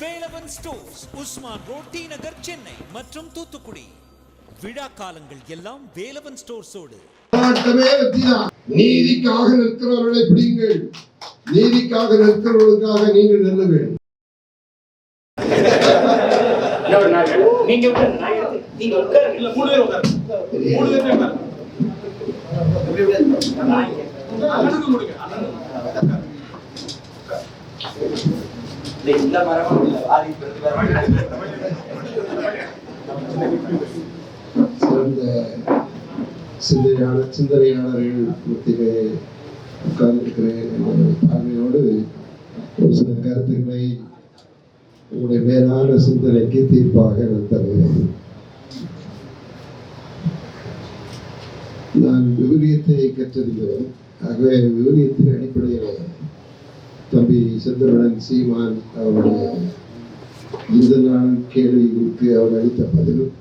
Velavan stores Usman road T Nagar Chennai மற்றும் தூத்துக்குடி. விழா காலங்கள் எல்லாம் வேலவன் ஸ்டோர்ஸோடு. நீதிக்காக நிற்கிறவர்களை பிடிங்கள். நீதிக்காக நிற்கிறவர்களுக்காக நீங்கள் நில்லுங்கள். நீங்க இல்ல இந்த மரமும் சிறந்த சிந்தனையாளர் சிந்தனையாளர்கள் மத்தியிலே உட்கார்ந்திருக்கிறேன் என்ற ஒரு சில கருத்துக்களை உங்களுடைய மேலான சிந்தனைக்கு தீர்ப்பாக நான் தருகிறேன். நான் விவிலியத்தை கற்றிருந்தேன் ஆகவே விவிலியத்தின் அடிப்படையில் தம்பி சந்திரன் சீமான் அவருடைய இந்த நாள் கேள்விகளுக்கு அவர் அளித்த பதிலும்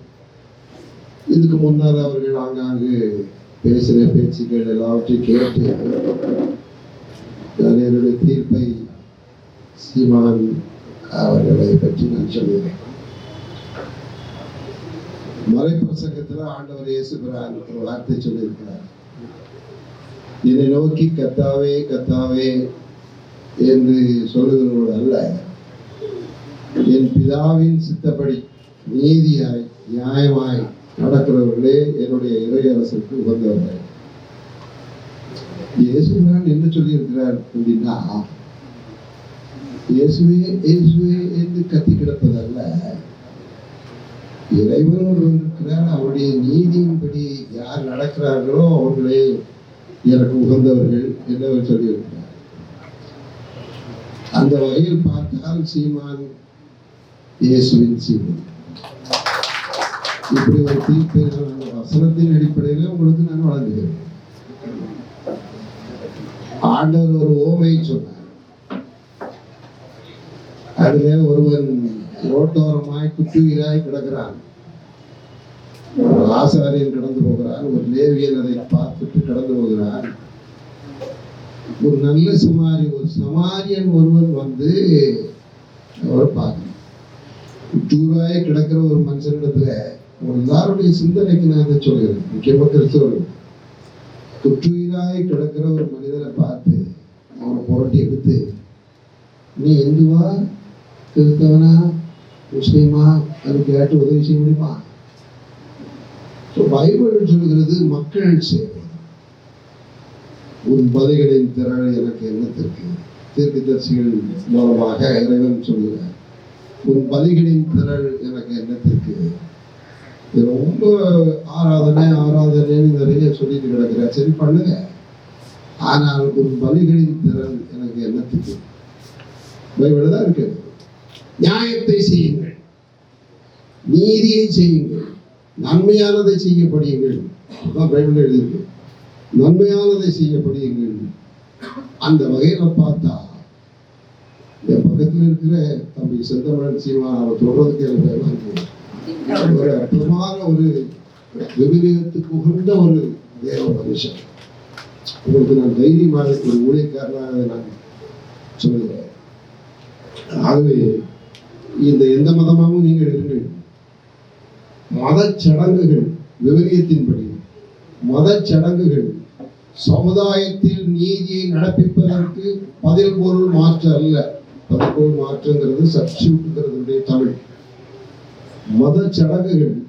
இதுக்கு முன்னால் அவர்கள் ஆங்காங்கு பேசின பேச்சுக்கள் எல்லாவற்றையும் கேட்டு நான் என்னுடைய தீர்ப்பை சீமான் அவர்களை பற்றி நான் சொல்லுகிறேன் மலைப்பிரசங்கத்தில் ஆண்டவர் இயேசு ஒரு வார்த்தை சொல்லியிருக்கிறார். என்னை நோக்கி கத்தாவே கத்தாவே என்று சொல்லுகிறவர்கள் அல்ல. என் பிதாவின் சித்தப்படி நீதியாய் நியாயமாய் நடக்கிறவர்களே என்னுடைய இறையரசுக்கு உகந்தவர்கள். இயேசுதான் என்ன சொல்லியிருக்கிறார் அப்படின்னா இயேசுவே இயேசுவே என்று கத்தி கிடப்பதல்ல. இறைவன் ஒருவன் இருக்கிறார் அவருடைய நீதியின்படி யார் நடக்கிறார்களோ அவர்களே எனக்கு உகந்தவர்கள் என்னவர் சொல்லியிருக்கிறார். அந்த வகையில் பார்த்தால் சீமான் இயேசுவின் சீமான். இப்படி ஒரு தீர்ப்பை அந்த வசனத்தின் அடிப்படையில் உங்களுக்கு நான் வழங்குகிறேன். ஆண்டவர் ஒரு ஓமை சொன்னார். அதிலே ஒருவன் ரோட்டோரமாய் குற்றுயிராய் கிடக்கிறான். ஒரு ஆசாரியன் கடந்து போகிறான் ஒரு லேவியன் அதை பார்த்துட்டு கடந்து போகிறான். ஒரு நல்ல சுமாரி ஒரு சமாரியன் ஒருவன் வந்து அவரை பார்க்கணும். குற்றூராய் கிடக்கிற ஒரு மனுஷனிடத்துல எல்லாருடைய சிந்தனைக்கு நான் இதை சொல்கிறேன். முக்கியமாக கிறிஸ்தவர்கள். குற்றுயிராய் கிடக்கிற ஒரு மனிதனை பார்த்து அவனை புரட்டி எடுத்து நீ இந்துவா கிறிஸ்தவனா? முஸ்லீமா? அது கேட்டு உதவி செய்ய முடியுமா? So, பைபிள் சொல்கிறது மக்கள் சேவை. உன் பலிகளின் திரள் எனக்கு என்னத்திற்கு தீர்க்கதரிசிகள் மூலமாக இறைவன் சொல்கிறார். உன் பலிகளின் திரள் எனக்கு எண்ணத்திற்கு இது ரொம்ப ஆராதனை ஆராதனைன்னு நிறைய சொல்லிட்டு கிடக்குற. சரி பண்ணுங்க. ஆனால் உன் பலிகளின் திறன் எனக்கு எண்ணத்துக்கு பைபிள் தான் இருக்கு நியாயத்தை செய்யுங்கள். நீதியை செய்யுங்கள். நன்மையானதை செய்யப்படியுங்கள் அதான் பைபிள் எழுதியிருக்கு. நன்மையானதை செய்ய படியுங்கள் அந்த வகையில பார்த்தா என் பக்கத்தில் இருக்கிற தம்பி செந்தமிழன் சீமான் அவர் சொல்றதுக்கு எனக்கு ஒரு அற்புதமான ஒரு விபரீதத்துக்கு உகந்த ஒரு தேவ மனுஷன். உங்களுக்கு நான் தைரியமாக ஒரு ஊழியக்காரனாக நான் சொல்லுகிறேன். ஆகவே இந்த எந்த மதமாகவும் நீங்கள் இருங்கள். மதச்சடங்குகள் சடங்குகள் விவரியத்தின்படி மதச் சடங்குகள் சமுதாயத்தில் நீதியை நடப்பிப்பதற்கு பதில் பொருள் மாற்று அல்ல பதில் பொருள் மாற்றுங்கிறது சப்ஸ்டியூட்ங்கிறது தமிழ். மத சடங்குகள்.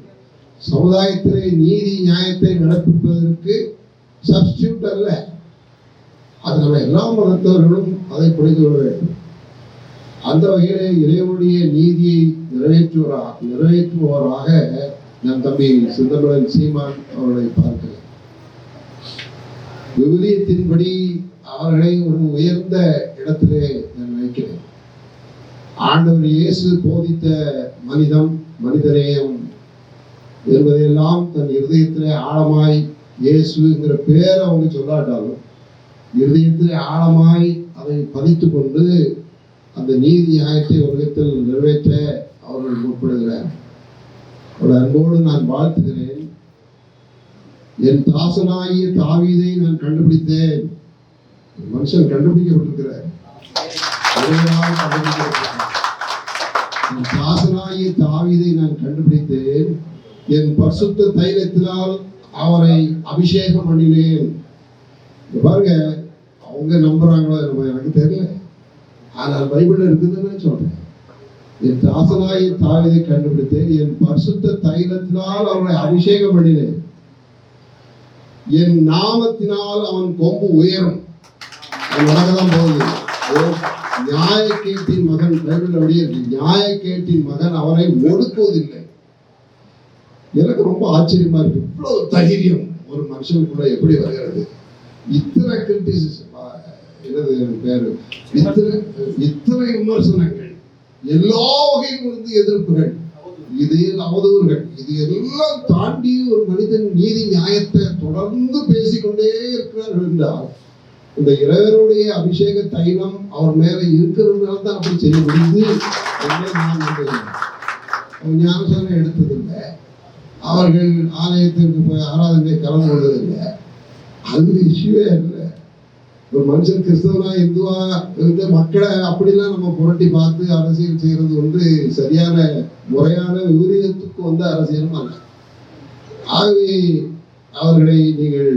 சமுதாயத்திலே நீதி நியாயத்தை நடப்பிப்பதற்கு சப்ஸ்டியூட் அல்ல. அது நம்ம எல்லா மதத்தவர்களும் அதை புரிந்து கொள்ள வேண்டும். அந்த வகையிலே இறைவனுடைய நீதியை நிறைவேற்றுவராக நிறைவேற்றுபவராக நம் தம்பி சிந்தமலன் சீமான் அவர்களை பார்க்க விவிலியத்தின்படி அவர்களை ஒரு உயர்ந்த இடத்திலே நான் வைக்கிறேன் ஆண்டவர் இயேசு போதித்த மனிதம் மனிதநேயம் என்பதையெல்லாம் தன் இருதயத்திலே ஆழமாய் இயேசுங்கிற பேர் அவங்க சொல்லாட்டாலும் இருதயத்திலே ஆழமாய் அதை பதித்து கொண்டு அந்த நீதி நியாயத்தை உலகத்தில் நிறைவேற்ற அவர்கள் முற்படுகிறார். அவருடைய அன்போடு நான் வாழ்த்துகிறேன். என் தாசனாகிய தாவீதை நான் கண்டுபிடித்தேன். மனுஷன் கண்டுபிடிக்கப்பட்டிருக்கிறார். தாசனாகிய தாவீதை நான் கண்டுபிடித்தேன். என் பரிசுத்த தைலத்தினால் அவரை அபிஷேகம் பண்ணினேன். பாருங்க அவங்க நம்புறாங்களோ என்னமோ எனக்கு தெரியல. ஆனால் பைபிள்ல இருக்குதுன்னு சொல்றேன். என் தாசனாய தாவீதை கண்டுபிடித்தேன். என் பரிசுத்த தைலத்தினால் அவரை அபிஷேகம் பண்ணினேன். என் நாமத்தினால் அவன் கொம்பு உயரும். அது நடக்கதான் போகுது நியாய நியாயக்கேட்டின் மகன் பைபிள் அப்படியே நியாய நியாயக்கேட்டின் மகன் அவரை ஒடுக்குவதில்லை. எனக்கு ரொம்ப ஆச்சரியமா இருக்கு. இவ்வளவு தைரியம் ஒரு மனுஷனுக்குள்ள எப்படி வருகிறது? இத்தனை கிரிட்டிசிசம் என்னது எனக்கு பேரு? இத்தனை இத்தனை விமர்சனங்கள் எல்லா வகையிலும் இருந்து எதிர்ப்புகள். இது அவதூறுகள் இது எல்லாம் தாண்டி ஒரு மனிதன் நீதி நியாயத்தை தொடர்ந்து பேசிக்கொண்டே இருக்கிறார்கள் என்றால் இந்த இறைவனுடைய அபிஷேக தைலம் அவர் மேல இருக்கிறதுனால தான் அப்படி செய்ய முடியுது நான் நம்புகிறேன். அவர் ஞானசாரம் எடுத்ததில்லை. அவர்கள் ஆலயத்திற்கு போய் ஆராதனை கலந்து கொள்வதில்லை அது இஷ்யூவே ஒரு மனுஷன் கிறிஸ்தவனா இந்துவா இருந்து மக்களை அப்படிலாம் நம்ம புரட்டி பார்த்து அரசியல் செய்யறது வந்து சரியான முறையான விபரீதத்துக்கு வந்து அரசியலும் அல்ல. ஆகவே அவர்களை நீங்கள்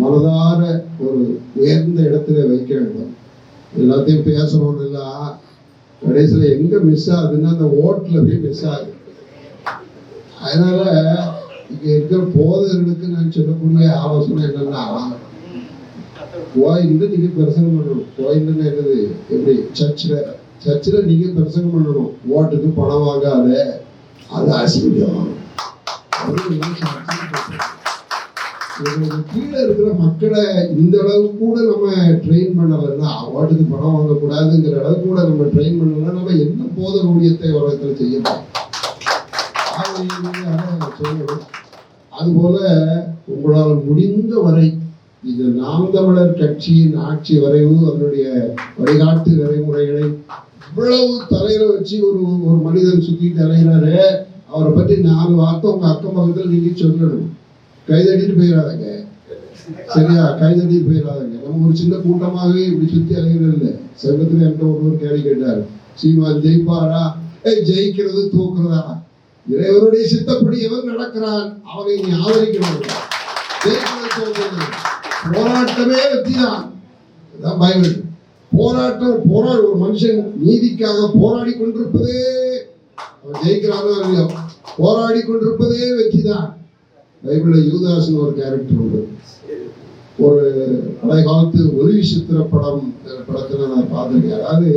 மனதார ஒரு உயர்ந்த இடத்துல வைக்க வேண்டும். எல்லாத்தையும் பேசணும் இல்லை. கடைசியில் எங்க மிஸ் ஆகுதுன்னா அந்த ஓட்டில் போய் மிஸ் ஆகுது. அதனால இங்கே இருக்கிற போதர்களுக்கு நான் சொல்லக்கூடிய ஆலோசனை என்னென்னா கோயிலில் நீங்க பிரசங்கம் பண்ணணும். கோயில்னு என்னது? எப்படி? சர்ச்சில் சர்ச்சில் நீங்க பிரசங்கம் பண்ணணும். ஓட்டுக்கு பணம் வாங்காத அது அசிங்கம். கீழே இருக்கிற மக்களை இந்த அளவு கூட நம்ம ட்ரெயின் பண்ணலைன்னா அவார்டுக்கு பணம் வாங்கக்கூடாதுங்கிற அளவுக்கு கூட நம்ம ட்ரெயின் பண்ணலைன்னா நம்ம என்ன போத ஊழியத்தை உலகத்தில் செய்யலாம் ஆகவே அதுபோல உங்களால் முடிந்த வரை இந்த நாம் தமிழர் கட்சியின் ஆட்சி வரைவு அதனுடைய வழிகாட்டு நடைமுறைகளை இவ்வளவு தலையில வச்சு ஒரு ஒரு மனிதன் சுத்தி தலைகிறாரு அவரை பற்றி நாலு வார்த்தை உங்க அக்கம் பக்கத்துல நீங்க சொல்லணும். கைதட்டிட்டு போயிடாதங்க சரியா? கைதட்டிட்டு போயிடாதங்க நம்ம ஒரு சின்ன கூட்டமாகவே இப்படி சுத்தி அலைகிறது இல்லை. சங்கத்துல என்கிட்ட ஒருவர் கேள்வி கேட்டார். சீமான் ஜெயிப்பாரா? ஏய் ஜெயிக்கிறது தூக்குறதா? இறைவனுடைய சித்தப்படி எவன் நடக்கிறான்? அவனை நீ ஆதரிக்கணும். ஜெயிக்கிறது தோக்குறது போராட்டமே வெற்றிதான். இதான் பைபிள். போராட்டம் போராடு. ஒரு மனுஷன் நீதிக்காக போராடி கொண்டிருப்பதே அவன் ஜெயிக்கிறானோ இல்லையோ போராடி கொண்டிருப்பதே வெற்றிதான். பைபிளில் யூதாஸ்னு ஒரு கேரக்டர் உண்டு. ஒரு பழைய காலத்து ஒளி சித்திர படம் படத்தில் நான் பார்த்துருக்கேன். அதாவது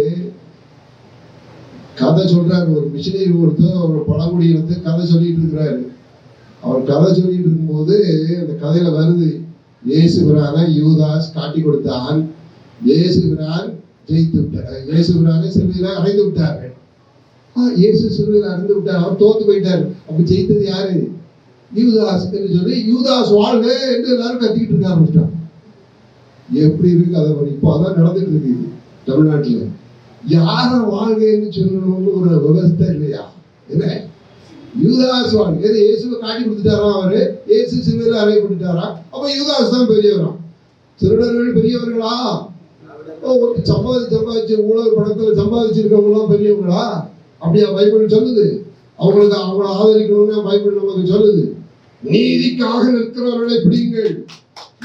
கதை சொல்றாரு. ஒரு மிஷினரி ஒருத்தர் ஒரு பழங்குடியினத்தை கதை சொல்லிட்டு இருக்கிறாரு. அவர் கதை சொல்லிட்டு இருக்கும்போது அந்த கதையில வருது இயேசுபிரானை யூதாஸ் காட்டி கொடுத்தான் இயேசுபிரான் ஜெயித்து விட்டார் இயேசு பிரானை அடைந்து விட்டார்கள். இயேசு சிலுவையில அடைந்து விட்டார். அவர் தோத்து போயிட்டார். அப்ப ஜெயித்தது யாரு? யூதாஸ் என்று சொல்லி யூதாஸ் வாழ்க என்று எல்லாரும் கத்திக்கிட்டு இருக்க ஆரம்பிச்சிட்டான் எப்படி இருக்கு அதை இப்போ அதான் நடந்துட்டு இருக்கு தமிழ்நாட்டுல. யார வாழ்கைன்னு சொல்லணும்னு ஒரு விவஸ்தை இல்லையா? என்ன? யூதாஸ் வாழ்க இயேசுவை காட்டி கொடுத்துட்டாரா அவரு? இயேசு அறை கொடுத்துட்டாரா அப்ப யூதாஸ் தான் பெரியவராம் திருடர்கள் பெரியவர்களா? ஒரு சம்பாதி சம்பாதிச்சு ஊழல் படத்துல சம்பாதிச்சிருக்கவங்களாம் பெரியவங்களா? அப்படியா பைபிள் சொல்லுது. அவங்களுக்கு அவங்கள ஆதரிக்கணும்னு பைபிள் நமக்கு சொல்லுது. நீதிக்காக நிற்கிறவர்களை பிடிங்கள்.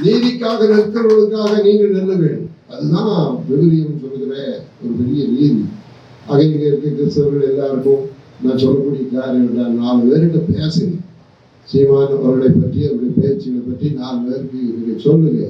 நீதிக்காக நிற்கிறவர்களுக்காக நீங்கள் நில்லுங்கள். அதுதான் விபரியம் சொல்லுகிற ஒரு பெரிய நீதி. ஆக இங்க இருக்க கிறிஸ்தவர்கள் எல்லாருக்கும் நான் சொல்லக்கூடிய காரியம் என்றால் நாலு பேர்கிட்ட பேசுங்க. சீமான் அவர்களை பற்றி அவருடைய பேச்சுகளை பற்றி நாலு பேருக்கு நீங்கள் சொல்லுங்க.